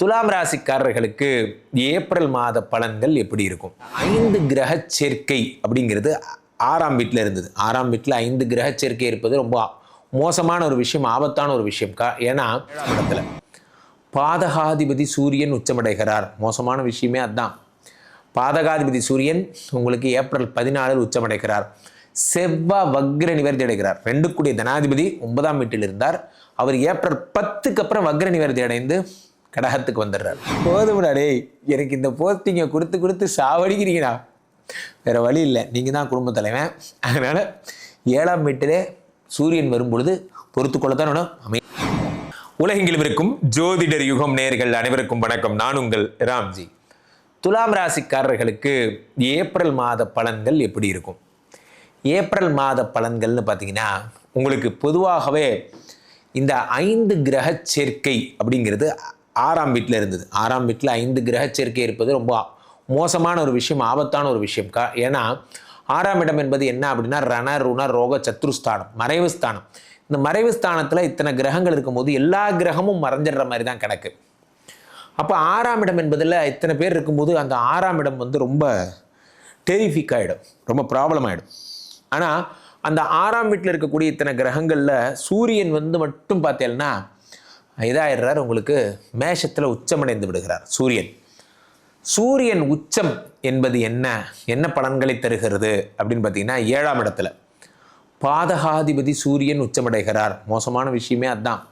துலாம் ராசிக்காரர்களுக்கு ஏப்ரல் மாத பலன்கள் எப்படி இருக்கும்? ஐந்து கிரக சேர்க்கை அப்படிங்கிறது ஆறாம் வீட்டில் இருந்தது. ஆறாம் வீட்டில் ஐந்து கிரக சேர்க்கை இருப்பது ரொம்ப மோசமான ஒரு விஷயம் ஆபத்தான ஒரு விஷயம். கா ஏன்னா இடத்துல பாதகாதிபதி சூரியன் உச்சமடைகிறார். மோசமான விஷயமே அதுதான் பாதகாதிபதி சூரியன் உங்களுக்கு ஏப்ரல் பதினாலில் உச்சமடைகிறார். செவ்வாய் வக்ர நிவர்த்தி அடைகிறார். ரெண்டுக்குடிய தனாதிபதி ஒன்பதாம் வீட்டில் இருந்தார். அவர் ஏப்ரல் பத்துக்கு அப்புறம் வக்ர நிவர்த்தி அடைந்து கடகத்துக்கு வந்துடுறாரு. போதும்டா டேய் எனக்கு இந்த போஸ்டிங்கை கொடுத்து கொடுத்து சாவடிக்கிறீங்கடா. வேறு வழி இல்லை நீங்கள் தான் குடும்ப தலைவன். அதனால் ஏழாம் வீட்டிலே சூரியன் வரும்பொழுது பொறுத்துக்கொள்ளத்தான் வேணும். அமை உலகெங்கிலும் இருக்கும் ஜோதிடர் யுகம் நேர்கள் அனைவருக்கும் வணக்கம். நான் உங்கள் ராம்ஜி. துலாம் ராசிக்காரர்களுக்கு ஏப்ரல் மாத பலன்கள் எப்படி இருக்கும்? ஏப்ரல் மாத பலன்கள்னு பார்த்தீங்கன்னா உங்களுக்கு பொதுவாகவே இந்த ஐந்து கிரக சேர்க்கை அப்படிங்கிறது ஆறாம் வீட்டில் இருந்தது. ஆறாம் வீட்டில் ஐந்து கிரக சேர்க்கை இருப்பது ரொம்ப மோசமான ஒரு விஷயம் ஆபத்தான ஒரு விஷயம். கா ஏன்னா ஆறாம் இடம் என்பது என்ன அப்படின்னா ரண ருண ரோக சத்ருஸ்தானம் மறைவு ஸ்தானம். இந்த மறைவு ஸ்தானத்தில் இத்தனை கிரகங்கள் இருக்கும்போது எல்லா கிரகமும் மறைஞ்சிடுற மாதிரி தான் கணக்கு அப்போ ஆறாம் இடம் என்பதில் இத்தனை பேர் இருக்கும்போது அந்த ஆறாம் இடம் வந்து ரொம்ப டெரிஃபிக் ஆகிடும் ரொம்ப ப்ராப்ளம் ஆகிடும் ஆனால் அந்த ஆறாம் வீட்டில் இருக்கக்கூடிய இத்தனை கிரகங்களில் சூரியன் வந்து மட்டும் பார்த்தேன்னா இதாகிடுறார் உங்களுக்கு மேஷத்தில் உச்சமடைந்து விடுகிறார் சூரியன். சூரியன் உச்சம் என்பது என்ன? என்ன பலன்களை தருகிறது? அப்படின்னு பார்த்தீங்கன்னா ஏழாம் இடத்துல. பாதகாதிபதி சூரியன் உச்சமடைகிறார். மோசமான விஷயமே அதுதான்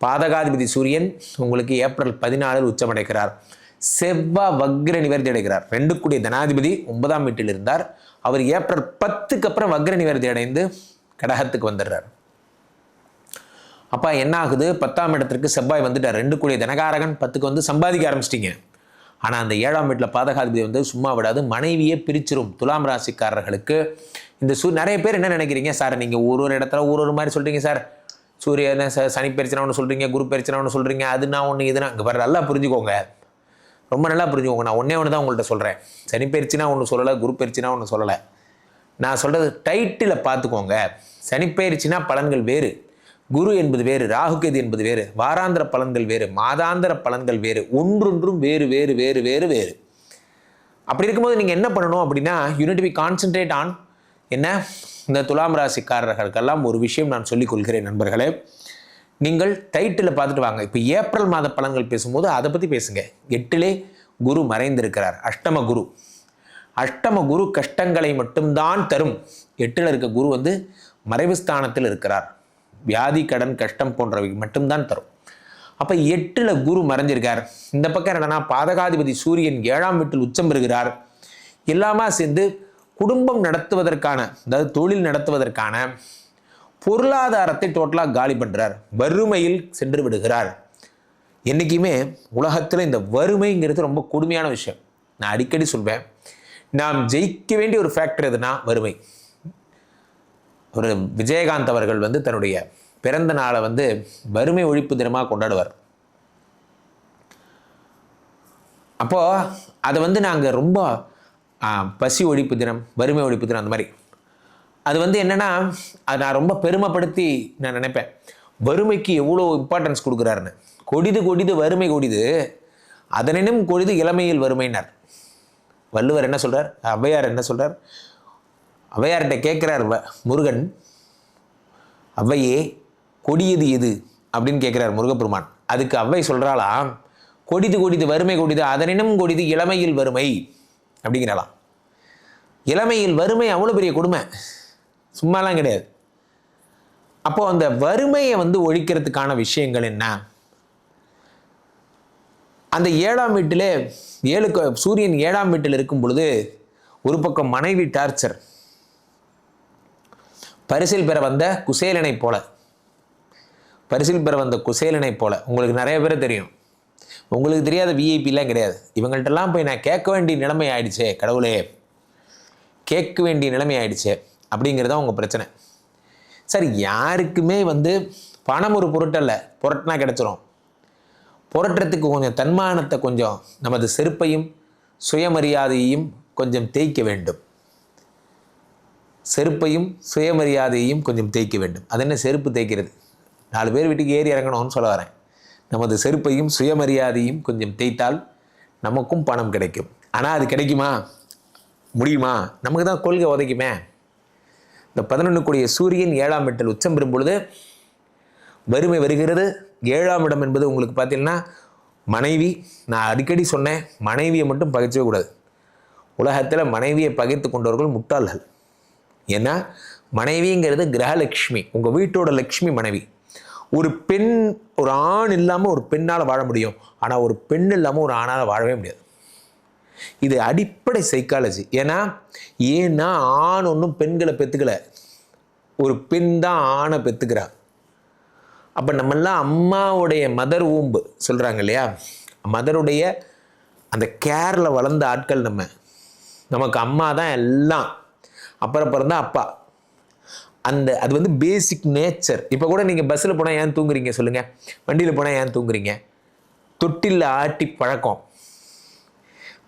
பாதகாதிபதி சூரியன் உங்களுக்கு ஏப்ரல் பதினாலில் உச்சமடைகிறார். செவ்வாய் வக்ர நிவர்த்தி அடைகிறார். ரெண்டு கூடிய தனாதிபதி ஒன்பதாம் வீட்டில் இருந்தார். அவர் ஏப்ரல் பத்துக்கு அப்புறம் வக்ர நிவர்த்தி அடைந்து கடகத்துக்கு வந்துடுறார். அப்போ என்ன ஆகுது? பத்தாம் இடத்திற்கு செவ்வாய் வந்துட்டார். ரெண்டு கூடிய தனகாரகன் பத்துக்கு வந்து சம்பாதிக்க ஆரம்பிச்சிட்டிங்க. ஆனால் அந்த ஏழாம் வீட்டில் பாதகாதிபதி வந்து சும்மா விடாது மனைவியே பிரிச்சிரும் துலாம் ராசிக்காரர்களுக்கு. இந்த சூ நிறைய பேர் என்ன நினைக்கிறீங்க? சார் நீங்கள் ஒரு ஒரு இடத்துல ஒரு ஒரு மாதிரி சொல்கிறீங்க சார். சூரியன் ச சனி பயிற்சினா ஒன்று சொல்கிறீங்க குரு பயிற்சினா ஒன்று சொல்கிறீங்க அதுனா ஒன்று இதுனா இங்கே பாரு நல்லா புரிஞ்சுக்கோங்க. ரொம்ப நல்லா புரிஞ்சுக்கோங்க. நான் ஒன்றே ஒன்று தான் உங்கள்கிட்ட சொல்கிறேன் சனி பயிற்சினா ஒன்று சொல்லலை குரு பயிற்சினா ஒன்று சொல்லலை. நான் சொல்கிறது டைட்டில் பார்த்துக்கோங்க. சனி பயிற்சினா பலன்கள் வேறு. குரு என்பது வேறு ராகுகேது என்பது வேறு வாராந்திர பலன்கள் வேறு மாதாந்திர பலன்கள் வேறு ஒன்றொன்றும் வேறு வேறு வேறு வேறு வேறு. அப்படி இருக்கும்போது நீங்கள் என்ன பண்ணணும் அப்படின்னா யூனிட் பி கான்சென்ட்ரேட் ஆன் என்ன? இந்த துலாம் ராசிக்காரர்களுக்கெல்லாம் ஒரு விஷயம் நான் சொல்லிக் கொள்கிறேன் நண்பர்களே. நீங்கள் டைட்டில் பார்த்துட்டு வாங்க. இப்போ ஏப்ரல் மாத பலன்கள் பேசும்போது அதை பற்றி பேசுங்க. எட்டிலே குரு மறைந்திருக்கிறார். அஷ்டம குரு. அஷ்டம குரு கஷ்டங்களை மட்டும்தான் தரும். எட்டில் இருக்க குரு வந்து மறைவு ஸ்தானத்தில் இருக்கிறார். வியாதி கடன் கஷ்டம் போன்றவை மட்டும்தான் தரும். அப்போ எட்டில் குரு மறைஞ்சிருக்கார். இந்த பக்கம் என்னன்னா பாதகாதிபதி சூரியன் ஏழாம் வீட்டில் உச்சம் பெறுகிறார். எல்லாமே சேர்ந்து குடும்பம் நடத்துவதற்கான அதாவது தொழில் நடத்துவதற்கான பொருளாதாரத்தை டோட்டலாக காலி பண்ணுறார் வறுமையில் சென்று விடுகிறார். என்றைக்குமே உலகத்தில் இந்த வறுமைங்கிறது ரொம்ப கொடுமையான விஷயம். நான் அடிக்கடி சொல்வேன். நாம் ஜெயிக்க வேண்டிய ஒரு ஃபேக்டர் எதுனா வறுமை. ஒரு விஜயகாந்த் அவர்கள் வந்து தன்னுடைய பிறந்த நாளை வந்து வறுமை ஒழிப்பு தினமாக கொண்டாடுவார். அப்போது அதை வந்து நாங்கள் ரொம்ப பசி ஒழிப்பு தினம் வறுமை ஒழிப்பு தினம் அந்த மாதிரி. அது வந்து என்னென்னா அதை நான் ரொம்ப பெருமைப்படுத்தி நான் நினைப்பேன். வறுமைக்கு எவ்வளோ இம்பார்ட்டன்ஸ் கொடுக்குறாருன்னு. கொடிது கொடிது வறுமை கொடிது அதனினும் கொடிது இளமையில் வறுமைனார் வள்ளுவர் என்ன சொல்கிறார் ஔவையார் என்ன சொல்கிறார் அவையார்கிட்ட கேட்குறார் முருகன் ஔவையே கொடியது எது? அப்படின்னு கேட்குறார் முருகப்பெருமான். அதுக்கு ஔவை சொல்கிறாளாம் கொடிது கொடிது வறுமை கொடிது அதனினும் கொடிது இளமையில் வறுமை அப்படிங்கிறாளாம். இளமையில் வறுமை அவ்வளோ பெரிய கொடுமை சும்மாலாம் கிடையாது. அப்போது அந்த வறுமையை வந்து ஒழிக்கிறதுக்கான விஷயங்கள் என்ன? அந்த ஏழாம் வீட்டிலே ஏழு சூரியன் ஏழாம் வீட்டில் இருக்கும் பொழுது ஒரு பக்கம் மனைவி டார்ச்சர் பரிசில் பெற வந்த குசேலனை போல. பரிசில் பெற வந்த குசேலனை போல. உங்களுக்கு நிறைய பேர் தெரியும். உங்களுக்கு தெரியாத விஐபிலாம் கிடையாது. இவங்கள்ட்டெல்லாம் போய் நான் கேட்க வேண்டிய நிலைமை ஆயிடுச்சே கடவுளே. கேட்க வேண்டிய நிலைமை ஆயிடுச்சே அப்படிங்கிறது தான் உங்கள் பிரச்சனை. சார் யாருக்குமே வந்து பணம் ஒரு பொருட்டல்ல புரட்டினா கிடச்சிரும். புரட்டுறதுக்கு கொஞ்சம் தன்மானத்தை கொஞ்சம் நமது செருப்பையும் சுயமரியாதையையும் கொஞ்சம் தேய்க்க வேண்டும். செருப்பையும் சுயமரியாதையையும் கொஞ்சம் தேய்க்க வேண்டும். அது என்ன செருப்பு தேய்க்கிறது? நாலு பேர் வீட்டுக்கு ஏறி இறங்கணும்னு சொல்ல வரேன். நமது செருப்பையும் சுயமரியாதையும் கொஞ்சம் தேய்த்தால் நமக்கும் பணம் கிடைக்கும். ஆனால் அது கிடைக்குமா? முடியுமா? நமக்கு தான் கொள்கை உதைக்குமே. இந்த பதினொன்று கூடிய சூரியன் ஏழாம் இடத்தில் உச்சம் பெறும் பொழுது வறுமை வருகிறது. ஏழாம் இடம் என்பது உங்களுக்கு பார்த்தீங்கன்னா மனைவி நான் அடிக்கடி சொன்னேன் மனைவியை மட்டும் பகைச்சவே கூடாது உலகத்தில் மனைவியை பகைத்து கொண்டவர்கள் முட்டாள்கள். ஏன்னா மனைவிங்கிறது கிரகலட்சுமி உங்கள் வீட்டோட லக்ஷ்மி மனைவி. ஒரு பெண் ஒரு ஆண் இல்லாமல் ஒரு பெண்ணால் வாழ முடியும். ஆனால் ஒரு பெண் இல்லாமல் ஒரு ஆணால் வாழவே முடியாது. இது அடிப்படை சைக்காலஜி ஏன்னா ஏன்னா ஆண் ஒன்றும் பெண்களை பெற்றுக்கலை ஒரு பெண் தான் ஆணை பெற்றுக்கிறா அப்போ நம்மெல்லாம் அம்மாவுடைய மதர் ஊம்பு சொல்கிறாங்க இல்லையா? மதருடைய அந்த கேரில் வளர்ந்த ஆட்கள் நம்ம. நமக்கு அம்மா தான் எல்லாம். அப்புறம் பிறந்தா அப்பா. அந்த அது வந்து பேசிக் நேச்சர் இப்போ கூட நீங்கள் பஸ்ஸில் போனால் ஏன் தூங்குறீங்க சொல்லுங்கள் வண்டியில் போனால் ஏன் தூங்குறீங்க? தொட்டில் ஆட்டி பழக்கம்.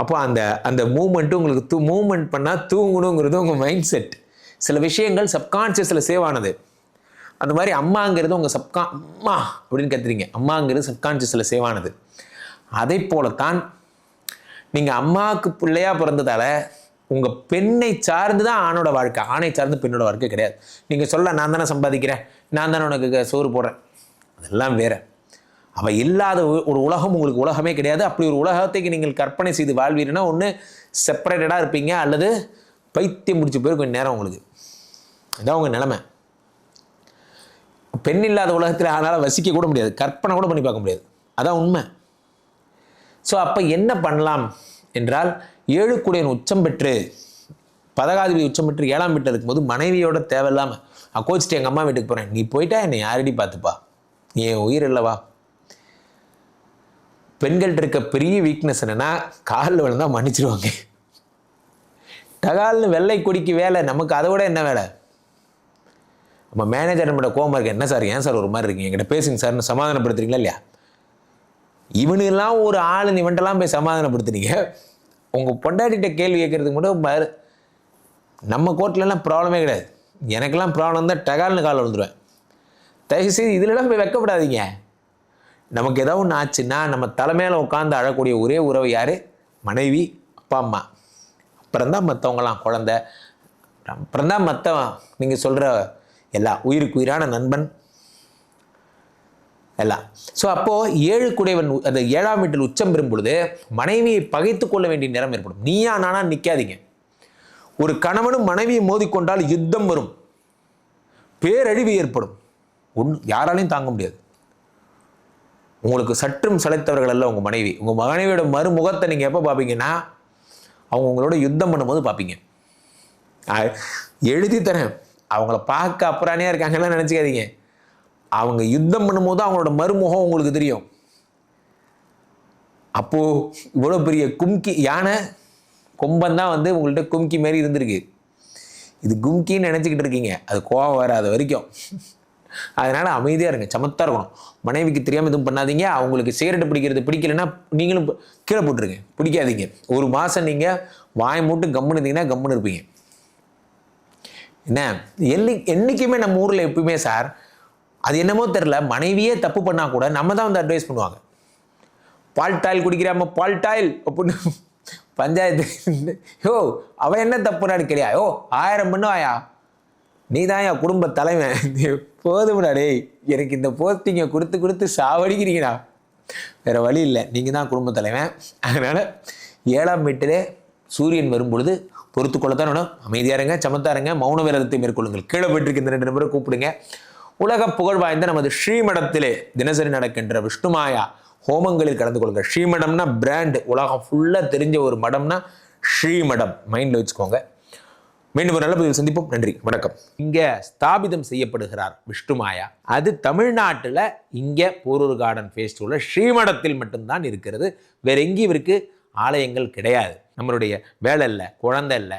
அப்போ அந்த அந்த மூமெண்ட்டு உங்களுக்கு தூ மூமெண்ட் பண்ணால் தூங்கணுங்கிறது உங்கள் மைண்ட் செட் சில விஷயங்கள் சப்கான்ஷியஸில் சேவ் ஆனது. அந்த மாதிரி அம்மாங்கிறது உங்கள் சப்கா அம்மா அப்படின்னு கத்துறீங்க. அம்மாங்கிறது சப்கான்ஷியஸில் சேவ் ஆனது. அதே போலத்தான் நீங்கள் அம்மாவுக்கு பிள்ளையா பிறந்ததால உங்கள் பெண்ணை சார்ந்து தான் ஆணோட வாழ்க்கை. ஆணை சார்ந்து பெண்ணோட வாழ்க்கை கிடையாது. நீங்கள் சொல்ல நான் தானே சம்பாதிக்கிறேன். நான் தானே உனக்கு சோறு போடுறேன். அதெல்லாம் வேற. அவள் இல்லாத ஒரு- உலகம் உங்களுக்கு உலகமே கிடையாது. அப்படி ஒரு உலகத்தைக்கு நீங்கள் கற்பனை செய்து வாழ்வீர்னா ஒன்று செப்பரேட்டடாக இருப்பீங்க அல்லது பைத்தியம் முடிச்சு போய் கொஞ்சம் நேரம் உங்களுக்கு. இதான் உங்கள் நிலமை. பெண் இல்லாத உலகத்தில் அதனால் வசிக்க கூட முடியாது. கற்பனை கூட பண்ணி பார்க்க முடியாது. அதான் உண்மை. ஸோ அப்போ என்ன பண்ணலாம் என்றால் ஏழு குடையன் உச்சம் பெற்று பதகாதிபதி உச்சம் பெற்று ஏழாம் வீட்டில் இருக்கும்போது மனைவியோட தேவையில்லாமல் அக்கோச்சிட்டு எங்கள் அம்மா வீட்டுக்கு போகிறேன் நீ போயிட்டா என்னை யாரடி பார்த்துப்பா? நீ என் உயிர் இல்லவா பெண்கள்கிட்ட இருக்க பெரிய வீக்னஸ் என்னென்னா காலில் விழுந்தா மன்னிச்சிருவாங்க. டகால்னு வெள்ளை கொடிக்கு வேலை நமக்கு அதை விட என்ன வேலை? நம்ம மேனேஜர் நம்மளோட கோபம் இருக்கு என்ன சார் ஏன் சார் ஒரு மாதிரி இருக்கீங்க? என்கிட்ட பேசுங்க சார்னு சமாதானப்படுத்துறீங்களா இல்லையா? இவனுலாம் ஒரு ஆளுன்னு இவன்ட்டெல்லாம் போய் சமாதானப்படுத்துறீங்க. உங்கள் பொண்டாட்டிகிட்ட கேள்வி கேட்குறதுக்கு மட்டும் பாரு நம்ம கோர்ட்லலாம் ப்ராப்ளமே கிடையாது. எனக்கெல்லாம் ப்ராப்ளம் தான் டகால்னு கால் விழுந்துருவேன். தயவுசெய்து இதுலலாம் போய் வைக்கப்படாதீங்க. நமக்கு ஏதாவது ஒன்று ஆச்சுன்னா நம்ம தலைமையில் உட்காந்து அழக்கூடிய ஒரே உறவு யார்? மனைவி அப்பா அம்மா. அப்புறம்தான் மற்றவங்களாம் குழந்த. அப்புறம்தான் மற்ற நீங்கள் சொல்கிற எல்லா உயிருக்கு உயிரான நண்பன் எல்லாம். ஸோ அப்போது ஏழு குடைவன் அந்த ஏழாம் வீட்டில் உச்சம் பெறும் பொழுது மனைவியை பகைத்து கொள்ள வேண்டிய நேரம் ஏற்படும். நீயா நானா நிற்காதீங்க ஒரு கணவனும் மனைவியை மோதிக்கொண்டால் யுத்தம் வரும். பேரழிவு ஏற்படும். ஒன்று யாராலையும் தாங்க முடியாது. உங்களுக்கு சற்றும் சளைத்தவர்கள் அல்ல உங்கள் மனைவி. உங்கள் மனைவியோட மறுமுகத்தை நீங்கள் எப்போ பார்ப்பீங்கன்னா அவங்க உங்களோட யுத்தம் பண்ணும்போது பார்ப்பீங்க எழுதி தரேன். அவங்கள பார்க்க அப்புறானே இருக்காங்கலாம் நினச்சிக்காதீங்க. அவங்க யுத்தம் பண்ணும்போது அவங்களோட மறுமுகம் உங்களுக்கு தெரியும். அப்போது இவ்வளோ பெரிய கும்கி யானை கொம்பன் தான் வந்து உங்கள்கிட்ட கும்கி மாதிரி இருந்திருக்கு. இது கும்கின்னு நினச்சிக்கிட்டு இருக்கீங்க. அது கோவம் வராத வரைக்கும். அதனால் அமைதியாக இருங்க. சமத்தாக இருக்கணும். மனைவிக்கு தெரியாமல் எதுவும் பண்ணாதீங்க. அவங்களுக்கு சிகரெட் பிடிக்கிறது பிடிக்கலைன்னா நீங்களும் கீழே போட்டுருங்க. பிடிக்காதீங்க. ஒரு மாதம் நீங்கள் வாய் மூட்டு கம்முன்னு இருந்தீங்கன்னா கம்முன்னு இருப்பீங்க. என்ன? என்னை என்றைக்குமே நம்ம ஊரில் எப்பயுமே சார் அது என்னமோ தெரில மனைவியே தப்பு பண்ணால் கூட நம்ம தான் வந்து அட்வைஸ் பண்ணுவாங்க. பால் டாயில் குடிக்கிறாம பால் டாயில் அப்படின்னு பஞ்சாயத்து யோ அவன் என்ன தப்புனான்னு கிடையா யோ ஆயிரம் பண்ணுவாயா நீ தான் என் குடும்ப தலைவன். போதும்டா டேய். எனக்கு இந்த போஸ்டிங்கை கொடுத்து கொடுத்து சாவடிக்கிறீங்கடா. வேறு வழி இல்லை. நீங்கள் தான் குடும்ப தலைவன். அதனால் ஏழாம் வீட்டிலே சூரியன் வரும்பொழுது பொறுத்து கொள்ளத்தான் வேணும். அமைதியா இருங்க சமத்தா இருங்க. மௌன விரதத்தை மேற்கொள்ளுங்கள். கீழே போயிட்டு இந்த ரெண்டு நம்பரை கூப்பிடுங்க. உலக புகழ் வாய்ந்த நமது ஸ்ரீமடத்திலே தினசரி நடக்கின்ற விஷ்ணுமாயா ஹோமங்களில் கலந்து கொள்ளுங்கள் ஸ்ரீமடம்னா பிராண்ட் உலகம் ஃபுல்லாக தெரிஞ்ச ஒரு மடம்னா ஸ்ரீமடம். மைண்டில் வச்சுக்கோங்க. மீண்டும் ஒரு நல்ல பதிவு சந்திப்போம். நன்றி. வணக்கம். இங்கே ஸ்தாபிதம் செய்யப்படுகிறார் விஷ்ணுமாயா அது தமிழ்நாட்டில் இங்கே போரூர் கார்டன் ஃபேஸ்டிவலில் ஸ்ரீமடத்தில் மட்டும்தான் இருக்கிறது. வேற எங்கேயும் இவருக்கு ஆலயங்கள் கிடையாது. நம்மளுடைய வேலை இல்லை குழந்தை இல்லை